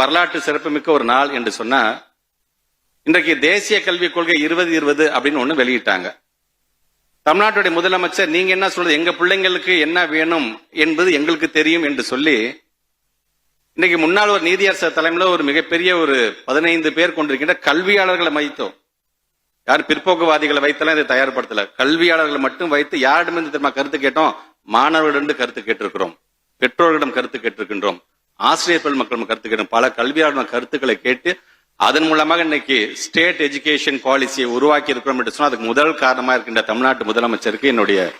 வரலாற்று சிறப்புமிக்க ஒரு நாள் என்று சொன்னா இன்றைக்கு தேசிய கல்விக் கொள்கை இருபது இருபது அப்படின்னு ஒண்ணு வெளியிட்டாங்க. தமிழ்நாட்டுடைய முதலமைச்சர் நீங்க என்ன சொல்றது? எங்க பிள்ளைங்களுக்கு என்ன வேணும் என்பது எங்களுக்கு தெரியும் என்று சொல்லி இன்னைக்கு முன்னாள் ஒரு நீதியரசர் தலைமையில் ஒரு மிகப்பெரிய ஒரு பதினைந்து பேர் கொண்டிருக்கின்ற கல்வியாளர்களை வைத்தோம் யார் பிற்போக்குவாதிகளை வைத்தெல்லாம் இதை தயார்படுத்தல. கல்வியாளர்களை மட்டும் வைத்து யாரிடமிருந்து தெரியுமா கருத்து கேட்டோம்? மாணவர்களிடம் கருத்து கேட்டிருக்கிறோம். பெற்றோர்களிடம் கருத்து கேட்டிருக்கின்றோம். ஆசிரியர் பெருமக்களிடம் கருத்து பல கல்வியாளர் கருத்துக்களை கேட்டு அதன் மூலமாக இன்னைக்கு ஸ்டேட் எஜுகேஷன் பாலிசியை உருவாக்கி இருக்கிறோம் என்று சொன்னால் அதுக்கு முதல் காரணமாக இருக்கின்ற தமிழ்நாட்டு முதலமைச்சருக்கு என்னுடைய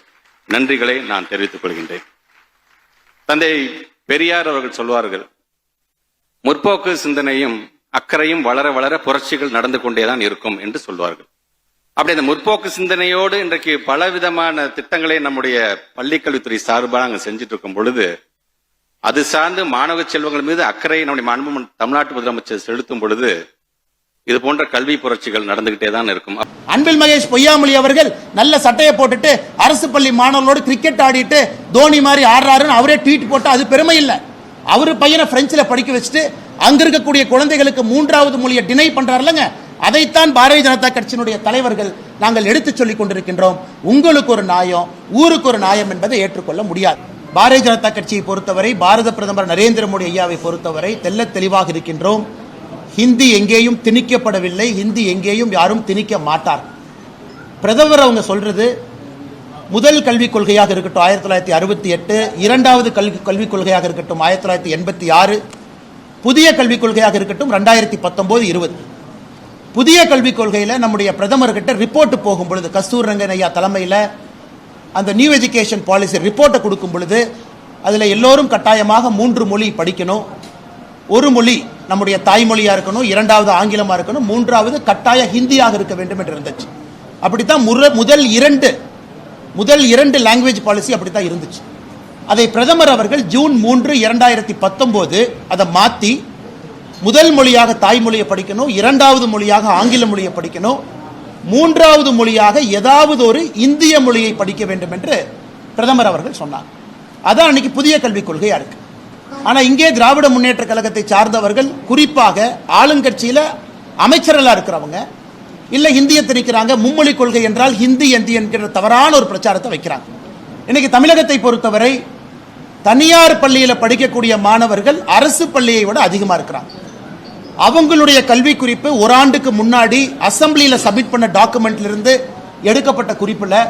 நன்றிகளை நான் தெரிவித்துக் கொள்கின்றேன். தந்தை பெரியார் அவர்கள் சொல்வார்கள் முற்போக்கு சிந்தனையும் அக்கறையும் வளர வளர புரட்சிகள் நடந்து கொண்டேதான் இருக்கும் என்று சொல்வார்கள். அப்படி அந்த முற்போக்கு சிந்தனையோடு இன்றைக்கு பல விதமான திட்டங்களை நம்முடைய பள்ளிக்கல்வித்துறை சார்பாக நாங்கள் செஞ்சுட்டு இருக்கும் பொழுது அது சார்ந்து மாணவ செல்வங்கள் மீது அக்கறை நம்முடைய அன்பு தமிழ்நாட்டு முதலமைச்சர் செலுத்தும் பொழுது இது போன்ற கல்வி புரட்சிகள் நடந்துகிட்டே தான் இருக்கும். அன்பில் மகேஷ் பொய்யாமொழி அவர்கள் நல்ல சட்டையை போட்டுட்டு அரசு பள்ளி மாணவர்களோடு கிரிக்கெட் ஆடிட்டு தோனி மாதிரி ஆடுறாருன்னு அவரே ட்வீட் போட்டு அது பெருமை இல்லை. அவரு பையனை பிரெஞ்சில் படிக்க வச்சுட்டு அங்க இருக்கக்கூடிய குழந்தைகளுக்கு மூன்றாவது மொழியை டினை பண்றாருலங்க அதைத்தான் பாரதிய ஜனதா கட்சியினுடைய தலைவர்கள் நாங்கள் எடுத்துச் சொல்லிக் கொண்டிருக்கின்றோம். உங்களுக்கு ஒரு நியாயம் ஊருக்கு ஒரு நியாயம் என்பதை ஏற்றுக்கொள்ள முடியாது. பாரதிய ஜனதா கட்சியை பொறுத்தவரை பாரத பிரதமர் நரேந்திர மோடி ஐயாவை பொறுத்தவரை தெல்ல தெளிவாக இருக்கின்றோம். ஹிந்தி எங்கேயும் திணிக்கப்படவில்லை. ஹிந்தி எங்கேயும் யாரும் திணிக்க மாட்டார். பிரதமர் அவங்க சொல்றது முதல் கல்விக் கொள்கையாக இருக்கட்டும் ஆயிரத்தி தொள்ளாயிரத்தி அறுபத்தி எட்டு இரண்டாவது கல்வி கல்விக் கொள்கையாக இருக்கட்டும் ஆயிரத்தி தொள்ளாயிரத்தி எண்பத்தி ஆறு புதிய கல்விக் கொள்கையாக இருக்கட்டும் ரெண்டாயிரத்தி பத்தொன்பது இருபது. புதிய கல்விக் கொள்கையில் நம்முடைய பிரதமர்கிட்ட ரிப்போர்ட் போகும் பொழுது கஸ்தூர் ரங்கன் ஐயா தலைமையில் அந்த நியூ எஜுகேஷன் பாலிசி ரிப்போர்ட்டை கொடுக்கும் பொழுது அதில் எல்லோரும் கட்டாயமாக மூன்று மொழி படிக்கணும். ஒரு மொழி நம்முடைய தாய்மொழியாக இருக்கணும் இரண்டாவது ஆங்கிலமாக இருக்கணும் மூன்றாவது கட்டாய ஹிந்தியாக இருக்க வேண்டும் என்று இருந்துச்சு. அப்படித்தான் முற- முதல் இரண்டு முதல் இரண்டு லாங்குவேஜ் பாலிசி அப்படித்தான் இருந்துச்சு. அதை பிரதமர் அவர்கள் ஜூன் மூன்று இரண்டாயிரத்தி பத்தொன்பது அதை மாற்றி முதல் மொழியாக தாய்மொழியை படிக்கணும் இரண்டாவது மொழியாக ஆங்கில மொழியை படிக்கணும் மூன்றாவது மொழியாக ஏதாவது ஒரு இந்திய மொழியை படிக்க வேண்டும் என்று பிரதமர் அவர்கள் சொன்னார். அதான் அன்னைக்கு புதிய கல்விக் கொள்கையா இருக்கு. ஆனா இங்கே திராவிட முன்னேற்ற கழகத்தை சார்ந்தவர்கள் குறிப்பாக ஆளுங்கட்சியில அமைச்சர்களா இருக்கிறவங்க இல்ல ஹிந்தியை திணிக்கிறாங்க மும்மொழி கொள்கை என்றால் ஹிந்தி ஹிந்தி என்கிற தவறான ஒரு பிரச்சாரத்தை வைக்கிறாங்க. இன்னைக்கு தமிழகத்தை பொறுத்தவரை தனியார் பள்ளியில படிக்கக்கூடிய மாணவர்கள் அரசு பள்ளியை விட அதிகமா இருக்கிறாங்க. அவங்களுடைய கல்வி குறிப்பு ஒரு ஆண்டுக்கு முன்னாடி அசம்பிளியில் சப்மிட் பண்ண டாக்குமெண்ட்ல இருந்து எடுக்கப்பட்ட குறிப்பில்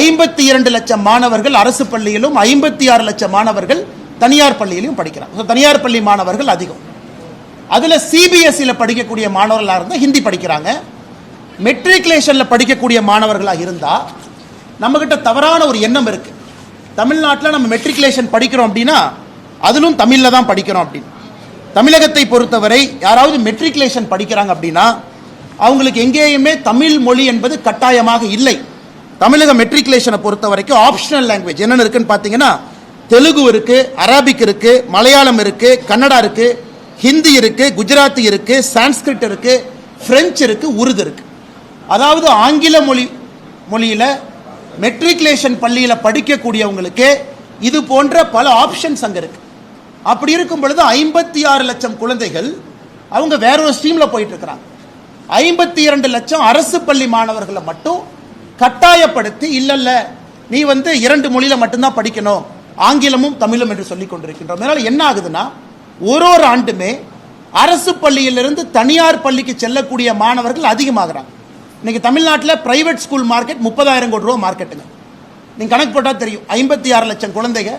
ஐம்பத்தி இரண்டு லட்சம் மாணவர்கள் அரசு பள்ளியிலும் ஐம்பத்தி ஆறு லட்சம் மாணவர்கள் தனியார் பள்ளியிலும் படிக்கிறாங்க. ஸோ தனியார் பள்ளி மாணவர்கள் அதிகம். அதில் சிபிஎஸ்சியில் படிக்கக்கூடிய மாணவர்களாக இருந்தால் ஹிந்தி படிக்கிறாங்க. மெட்ரிகுலேஷனில் படிக்கக்கூடிய மாணவர்களாக இருந்தால் நம்மக்கிட்ட தவறான ஒரு எண்ணம் இருக்குது தமிழ்நாட்டில் நம்ம மெட்ரிகுலேஷன் படிக்கிறோம் அப்படின்னா அதிலும் தமிழில் தான் படிக்கிறோம் அப்படின்னு. தமிழகத்தை பொறுத்தவரை யாராவது மெட்ரிகுலேஷன் படிக்கிறாங்க அப்படின்னா அவங்களுக்கு எங்கேயுமே தமிழ் மொழி என்பது கட்டாயமாக இல்லை. தமிழக மெட்ரிகுலேஷனை பொறுத்த வரைக்கும் ஆப்ஷனல் லாங்குவேஜ் என்னென்ன இருக்குன்னு பார்த்தீங்கன்னா தெலுங்கு இருக்கு அரபிக் இருக்கு மலையாளம் இருக்கு கன்னடா இருக்கு ஹிந்தி இருக்கு குஜராத்தி இருக்கு சான்ஸ்கிரிட் இருக்கு பிரெஞ்சு இருக்கு உருது இருக்கு. அதாவது ஆங்கில மொழி மொழியில மெட்ரிகுலேஷன் பள்ளியில் படிக்கக்கூடியவங்களுக்கு இது போன்ற பல ஆப்ஷன்ஸ் அங்கே இருக்கு. அப்படி இருக்கும் பொழுது ஐம்பத்தி ஆறு லட்சம் குழந்தைகள் அவங்க வேற ஒரு ஸ்ட்ரீம்ல போயிட்டு இருக்கிறாங்க ஐம்பத்தி இரண்டு லட்சம் அரசு பள்ளி மாணவர்களை மட்டும் கட்டாயப்படுத்தி இல்ல இல்ல நீ வந்து இரண்டு மொழியில மட்டும்தான் படிக்கணும். ஆங்கிலமும் தமிழும் என்று சொல்லிக் கொண்டிருக்கின்றோம். அதனால என்ன ஆகுதுன்னா ஒரு ஒரு ஆண்டுமே அரசு பள்ளியிலிருந்து தனியார் பள்ளிக்கு செல்லக்கூடிய மாணவர்கள் அதிகமாகிறாங்க. இன்னைக்கு தமிழ்நாட்டில் பிரைவேட் ஸ்கூல் மார்க்கெட் முப்பதாயிரம் கோடி ரூபா மார்க்கெட்டுங்க நீங்க கணக்கு போட்டால் தெரியும். ஐம்பத்தி ஆறு லட்சம் குழந்தைங்க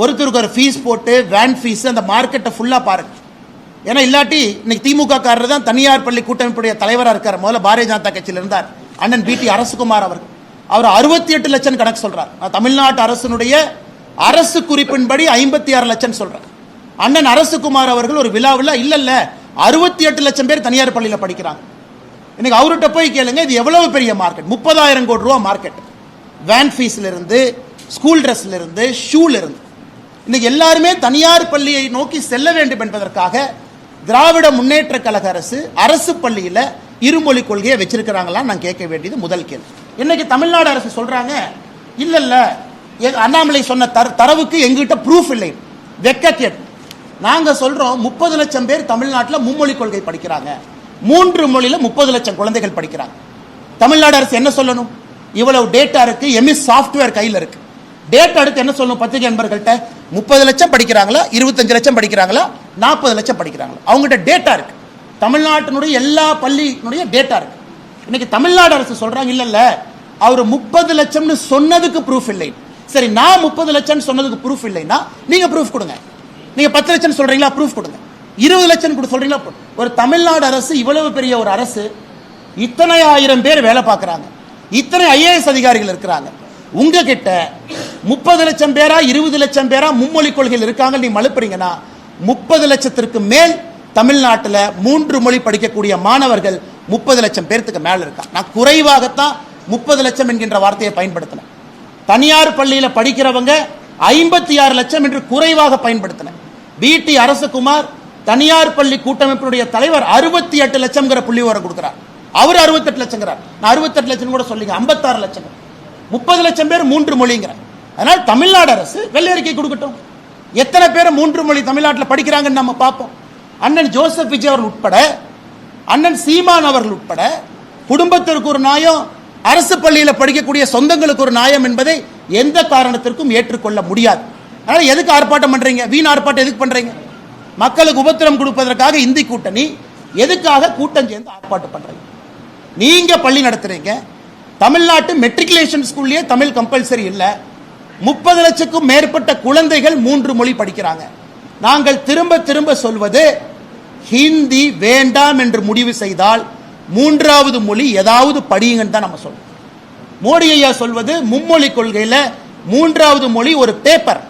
ஒருத்தருக்கு ஒரு ஃபீஸ் போட்டு வேன் ஃபீஸ் அந்த மார்க்கெட்டை ஃபுல்லாக பாருங்க. ஏன்னா இல்லாட்டி இன்னைக்கு திமுக காரர் தான் தனியார் பள்ளி கூட்டமைப்புடைய தலைவராக இருக்கார். முதல்ல பாரதிய ஜனதா கட்சியில் இருந்தார். அண்ணன் பி டி அரசுகுமார் அவர் அவர் அறுபத்தி எட்டு லட்சம் கணக்கு சொல்றார். நான் தமிழ்நாட்டு அரசினுடைய அரசு குறிப்பின்படி ஐம்பத்தி ஆறு லட்சம் சொல்றார். அண்ணன் அரசுகுமார் அவர்கள் ஒரு விழாவில் இல்ல இல்ல அறுபத்தி எட்டு லட்சம் பேர் தனியார் பள்ளியில் படிக்கிறாங்க. இன்னைக்கு அவர்கிட்ட போய் கேளுங்க இது எவ்வளவு பெரிய மார்க்கெட் முப்பதாயிரம் கோடி ரூபா மார்க்கெட் வேன் ஃபீஸ்ல இருந்து ஸ்கூல் ட்ரெஸ்ல இருந்து ஷூல இருந்து. இன்னைக்கு எல்லாருமே தனியார் பள்ளியை நோக்கி செல்ல வேண்டும் என்பதற்காக திராவிட முன்னேற்ற கழக அரசு அரசு பள்ளியில இருமொழி கொள்கையை வச்சிருக்கிறாங்களா நான் கேட்க வேண்டியது முதல் கேள்வி. இன்னைக்கு தமிழ்நாடு அரசு சொல்றாங்க இல்ல இல்ல அண்ணாமலை சொன்ன தர- தரவுக்கு எங்கிட்ட ப்ரூஃப் இல்லை. வெக்க கேட்டு நாங்க சொல்றோம் முப்பது லட்சம் பேர் தமிழ்நாட்டில் மும்மொழி கொள்கை படிக்கிறாங்க. மூன்று மொழியில முப்பது லட்சம் குழந்தைகள் படிக்கிறாங்க. தமிழ்நாடு அரசு என்ன சொல்லணும்? இவ்வளவு டேட்டா இருக்கு எம்இஸ் சாஃப்ட்வேர் கையில் இருக்கு. டேட் அடுத்து என்ன சொல்லணும் பத்திரிகை நண்பர்கள்ட்ட முப்பது லட்சம் படிக்கிறாங்களா? இருபத்தஞ்சு லட்சம் படிக்கிறாங்களா? நாற்பது லட்சம் படிக்கிறாங்களா? அவங்ககிட்ட டேட்டா இருக்கு. தமிழ்நாட்டினுடைய எல்லா பள்ளியினுடைய டேட்டா இருக்கு. இன்னைக்கு தமிழ்நாடு அரசு சொல்றாங்க இல்ல இல்ல. அவர் முப்பது லட்சம்னு சொன்னதுக்கு ப்ரூஃப் இல்லை. சரி நான் முப்பது லட்சம் சொன்னதுக்கு ப்ரூஃப் இல்லைன்னா நீங்க ப்ரூஃப் கொடுங்க. நீங்க பத்து லட்சம் சொல்றீங்களா? ப்ரூஃப் கொடுங்க. இருபது லட்சம் கூட சொல்றீங்களா? ஒரு தமிழ்நாடு அரசு இவ்வளவு பெரிய ஒரு அரசு இத்தனை ஆயிரம் பேர் வேலை பார்க்கறாங்க. இத்தனை ஐஏஎஸ் அதிகாரிகள் இருக்கிறாங்க. உங்ககிட்ட முப்பது லட்சம் பேரா இருபது லட்சம் பேரா மும்மொழி கொள்கையில் இருக்காங்க நீ மழுப்புறீங்கன்னா முப்பது லட்சத்திற்கு மேல் தமிழ்நாட்டில் மூன்று மொழி படிக்கக்கூடிய மாணவர்கள் முப்பது லட்சம் பேர்த்துக்கு மேல இருக்காங்க நான் குறைவாகத்தான் முப்பது லட்சம் என்கின்ற வார்த்தையை பயன்படுத்தினேன். தனியார் பள்ளியில படிக்கிறவங்க ஐம்பத்தி ஆறு லட்சம் என்று குறைவாக பயன்படுத்தினேன். பிடி அரசகுமார் தனியார் பள்ளி கூட்டமைப்பினுடைய தலைவர் அறுபத்தி எட்டு லட்சம்ங்கிற புள்ளி விவரம் கொடுக்கிறார். அவர் அறுபத்தெட்டு லட்சங்கிறார். நான் அறுபத்தெட்டு லட்சம் கூட சொல்லிங்க ஐம்பத்தாறு லட்சம். முப்பது லட்சம் பேர் மூன்று மொழிங்கிற. அதனால் தமிழ்நாடு அரசு வெள்ளை அறிக்கை கொடுக்கட்டும். எத்தனை பேர் மூன்று மொழி தமிழ்நாட்டில் படிக்கிறாங்கன்னு நம்ம பார்ப்போம். அண்ணன் ஜோசப் விஜய் அவர்கள் உட்பட அண்ணன் சீமான் அவர்கள் உட்பட குடும்பத்திற்கு ஒரு நியாயம் அரசு பள்ளியில் படிக்கக்கூடிய சொந்தங்களுக்கு ஒரு நியாயம் என்பதை எந்த காரணத்திற்கும் ஏற்றுக்கொள்ள முடியாது. அதனால் எதுக்கு ஆர்ப்பாட்டம் பண்ணுறீங்க வீண் ஆர்ப்பாட்டம் எதுக்கு பண்ணுறீங்க மக்களுக்கு உபத்திரம் கொடுப்பதற்காக இந்தி கூட்டணி எதுக்காக கூட்டம் சேர்ந்து ஆர்ப்பாட்டம் பண்ணுறீங்க நீங்கள் பள்ளி நடத்துகிறீங்க தமிழ்நாட்டு மெட்ரிகுலேஷன் ஸ்கூல்லயே தமிழ் கம்பல்சரி இல்லை. முப்பது லட்சத்துக்கும் மேற்பட்ட குழந்தைகள் மூன்று மொழி படிக்கிறாங்க. நாங்கள் திரும்ப திரும்ப சொல்வது ஹிந்தி வேண்டாம் என்று முடிவு செய்தால் மூன்றாவது மொழி ஏதாவது படியுங்கன்னு தான் நம்ம சொல்றோம். மோடி ஐயா சொல்வது மும்மொழி கொள்கையில் மூன்றாவது மொழி ஒரு பேப்பர்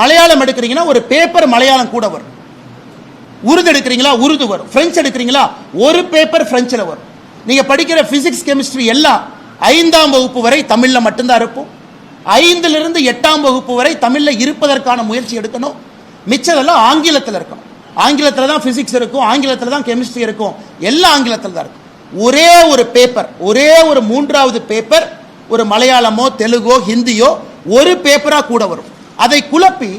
மலையாளம் எடுக்கிறீங்கன்னா ஒரு பேப்பர் மலையாளம் கூட வரும். உருது எடுக்கிறீங்களா உருது வரும். பிரெஞ்சு எடுக்கிறீங்களா ஒரு பேப்பர் பிரெஞ்சில் வரும். நீங்க படிக்கிற பிசிக்ஸ் கெமிஸ்ட்ரி எல்லாம் ஐந்தாம் வகுப்பு வரை தமிழில் மட்டும்தான் இருப்போம். ஐந்திலிருந்து எட்டாம் வகுப்பு வரை தமிழில் இருப்பதற்கான முயற்சி எடுக்கணும். மிச்சதெல்லாம் ஆங்கிலத்தில் இருக்கணும். ஆங்கிலத்தில் தான் ஃபிசிக்ஸ் இருக்கும். ஆங்கிலத்தில் தான் கெமிஸ்ட்ரி இருக்கும். எல்லாம் ஆங்கிலத்தில் தான் இருக்கும். ஒரே ஒரு பேப்பர் ஒரே ஒரு மூன்றாவது பேப்பர் ஒரு மலையாளமோ தெலுங்கோ ஹிந்தியோ ஒரு பேப்பராக கூட வரும். அதை குழப்பி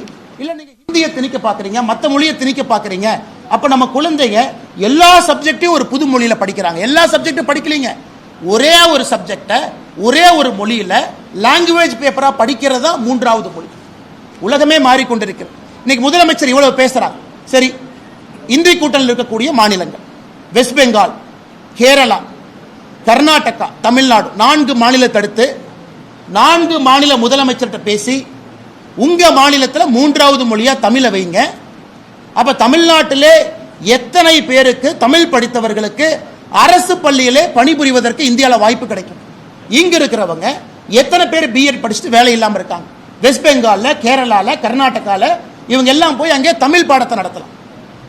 இல்லை நீங்கள் ஹிந்தியை திணிக்க பார்க்குறீங்க மற்ற மொழியை திணிக்க பார்க்குறீங்க அப்போ நம்ம குழந்தைங்க எல்லா சப்ஜெக்டையும் ஒரு புது மொழியில் படிக்கிறாங்க. எல்லா சப்ஜெக்டும் படிக்கலீங்க. ஒரே ஒரு சப்ஜெக்டை ஒரே ஒரு மொழியில் லாங்குவேஜ் பேப்பராக படிக்கிறது தான் மூன்றாவது மொழி. உலகமே மாறிக்கொண்டிருக்கிறது. இன்னைக்கு முதலமைச்சர் இவ்வளவு பேசுறாங்க சரி இந்திய கூட்டணியில் இருக்கக்கூடிய மாநிலங்கள். வெஸ்ட் பெங்கால் கேரளா கர்நாடகா தமிழ்நாடு நான்கு மாநிலத்தை அடுத்து நான்கு மாநில முதலமைச்சர்கிட்ட பேசி உங்க மாநிலத்தில் மூன்றாவது மொழியா தமிழை வைங்க. அப்ப தமிழ்நாட்டிலே எத்தனை பேருக்கு தமிழ் படித்தவர்களுக்கு அரசு பள்ளியிலே பணிபுரிவதற்கு இந்தியாவில் வாய்ப்பு கிடைக்கும். இங்க இருக்கிறவங்க எத்தனை பேர் பிஎட் படிச்சுட்டு வேலை இல்லாமல் இருக்காங்க? வெஸ்ட் பெங்கால்ல கேரளால கர்நாடகால இவங்க எல்லாம் போய் அங்கே தமிழ் பாடத்தை நடத்தலாம்.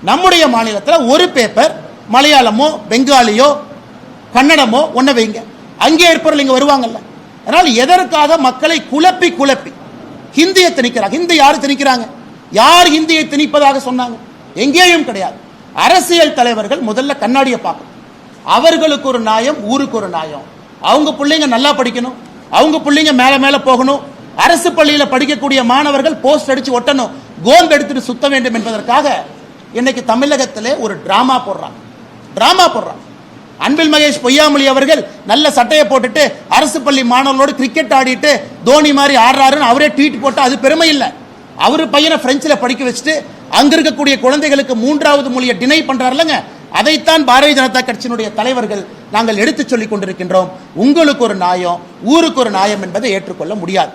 நம்முடைய மாநிலத்தில் ஒரு பேப்பர் மலையாளமோ பெங்காலியோ கன்னடமோ ஒன்ன வைங்க. அங்கே இருப்பவர்கள் இங்க வருவாங்கல்ல. அதனால் எதற்காக மக்களை குழப்பி குழப்பி? ஹிந்தியை திணிக்கிறாங்க. ஹிந்தி யார் திணிக்கிறாங்க? யார் ஹிந்தியை திணிப்பதாக சொன்னாங்க? எங்கேயும் கிடையாது. அரசியல் தலைவர்கள் முதல்ல கண்ணாடியை பார்க்கணும். அவர்களுக்கு ஒரு நியாயம் ஊருக்கு ஒரு நியாயம். அவங்க பிள்ளைங்க நல்லா படிக்கணும். அவங்க பிள்ளைங்க மேல மேல போகணும். அரசு பள்ளியில படிக்கக்கூடிய மாணவர்கள் போஸ்ட் அடிச்சு ஒட்டணும். கோந்து எடுத்துட்டு சுத்த வேண்டும் என்பதற்காக இன்னைக்கு தமிழகத்திலே ஒரு டிராமா போடுறாங்க. டிராமா போடுறாங்க. அன்பில் மகேஷ் பொய்யாமொழி அவர்கள் நல்ல சட்டையை போட்டுட்டு அரசு பள்ளி மாணவர்களோடு கிரிக்கெட் ஆடிட்டு தோனி மாதிரி ஆடுறாருன்னு அவரே ட்வீட் போட்டு அது பெருமை இல்லை. அவர் பையனை பிரெஞ்சில் படிக்க வச்சுட்டு அங்க இருக்கக்கூடிய குழந்தைகளுக்கு மூன்றாவது மொழியை டினை பண்றாருலங்க அதைத்தான் பாரதிய ஜனதா கட்சியினுடைய தலைவர்கள் நாங்கள் எடுத்துச் சொல்லிக் கொண்டிருக்கின்றோம். உங்களுக்கு ஒரு நியாயம் ஊருக்கு ஒரு நியாயம் என்பதை ஏற்றுக்கொள்ள முடியாது.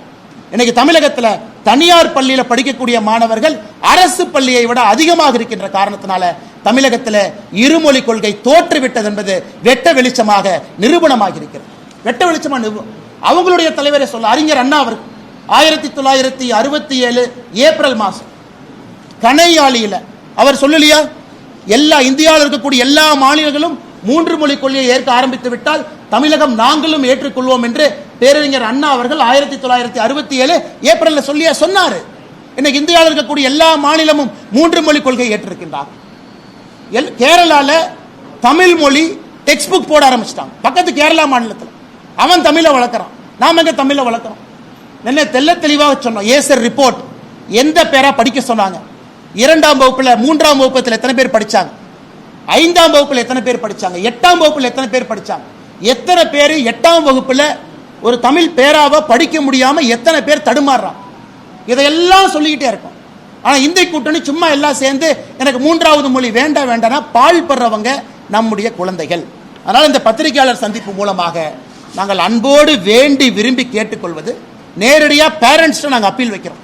இன்னைக்கு தமிழகத்தில் தனியார் பள்ளியில் படிக்கக்கூடிய மாணவர்கள் அரசு பள்ளியை விட அதிகமாக இருக்கின்ற காரணத்தினால தமிழகத்தில் இருமொழி கொள்கை தோற்றுவிட்டது என்பது வெட்ட வெளிச்சமாக நிரூபணமாக இருக்கிறது. வெட்ட வெளிச்சமாக நிரூப- அவங்களுடைய தலைவரை சொல்ல அறிஞர் அண்ணா அவர் ஆயிரத்தி தொள்ளாயிரத்தி அறுபத்தி ஏழு ஏப்ரல் மாதம் கனையாளியில அவர் சொல்லலையா? எல்லா இந்தியாவில் இருக்கக்கூடிய எல்லா மாநிலங்களும் மூன்று மொழி கொள்கையை ஏற்க ஆரம்பித்து விட்டால் தமிழகம் நாங்களும் ஏற்றுக்கொள்வோம் என்று பேரறிஞர் அண்ணா அவர்கள் ஆயிரத்தி தொள்ளாயிரத்தி அறுபத்தி ஏழு ஏப்ரல்ல சொல்லியா சொன்னார். இன்னைக்கு இந்தியாவில் இருக்கக்கூடிய எல்லா மாநிலமும் மூன்று மொழி கொள்கையை ஏற்றிருக்கின்றார் எல் கேரளால தமிழ் மொழி டெக்ஸ்ட் புக் போட ஆரம்பிச்சிட்டாங்க. பக்கத்து கேரளா மாநிலத்தில். அவன் தமிழை வளர்க்குறான். நாம் எங்கே தமிழை வளர்க்குறோம்? என்ன தெல்ல தெளிவாக சொன்னோம். ஏசர் ரிப்போர்ட் எந்த பேரா படிக்க சொன்னாங்க? இரண்டாம் வகுப்பில் மூன்றாம் வகுப்பத்தில் எத்தனை பேர் படித்தாங்க ஐந்தாம் வகுப்பில் எத்தனை பேர் படித்தாங்க எட்டாம் வகுப்பில் எத்தனை பேர் படித்தாங்க எத்தனை பேர் எட்டாம் வகுப்பில் ஒரு தமிழ் பேராவை படிக்க முடியாமல் எத்தனை பேர் தடுமாறுறான்? இதையெல்லாம் சொல்லிக்கிட்டே இருக்கும். ஆனால் இந்திய கூட்டணி சும்மா எல்லாம் சேர்ந்து எனக்கு மூன்றாவது மொழி வேண்டாம் வேண்டாம்னா பால் படுறவங்க நம்முடைய குழந்தைகள். அதனால் இந்த பத்திரிகையாளர் சந்திப்பு மூலமாக நாங்கள் அன்போடு வேண்டி விரும்பி கேட்டுக்கொள்வது நேரடியாக பேரண்ட்ஸ்ட்டு நாங்கள் அப்பீல் வைக்கிறோம்.